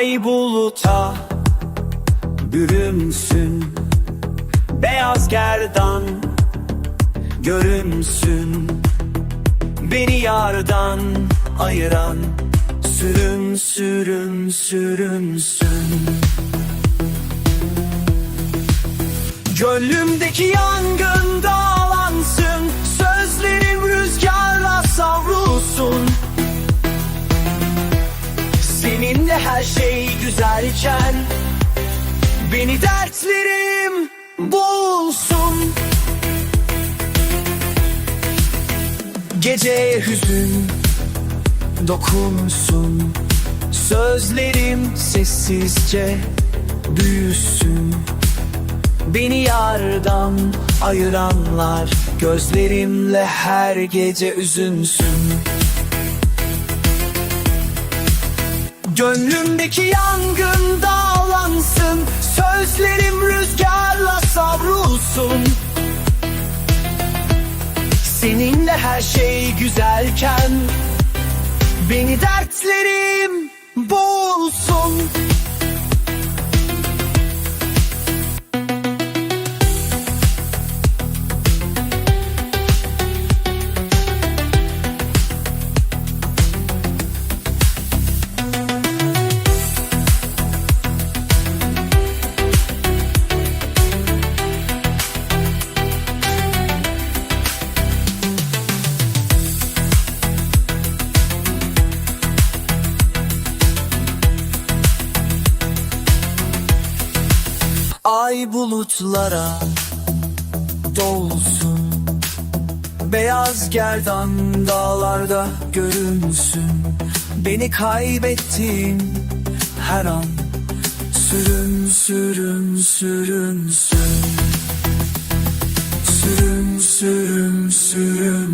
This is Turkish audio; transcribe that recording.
Ay buluta bürünsün. Beyaz gerdan görünsün. Beni yardan ayıran Sürün sürün sürünsün. Gönlümdeki yangın Seninle her şey güzelken Beni dertlerim bulsun. Geceye hüzün dokunsun Sözlerim sessizce büyüsün. Beni yardan ayıranlar Gözlerimle her gece üzünsün Gönlümdeki yangın dağlansın Sözlerim rüzgarla savrulsun. Seninle her şey güzelken Beni dertlerim boğulsun Ay bulutlara dolsun. Beyaz gerdan dağlarda görünsün. Beni kaybettiğim her an Sürün sürün sürünsün. Sürün sürün sürünsün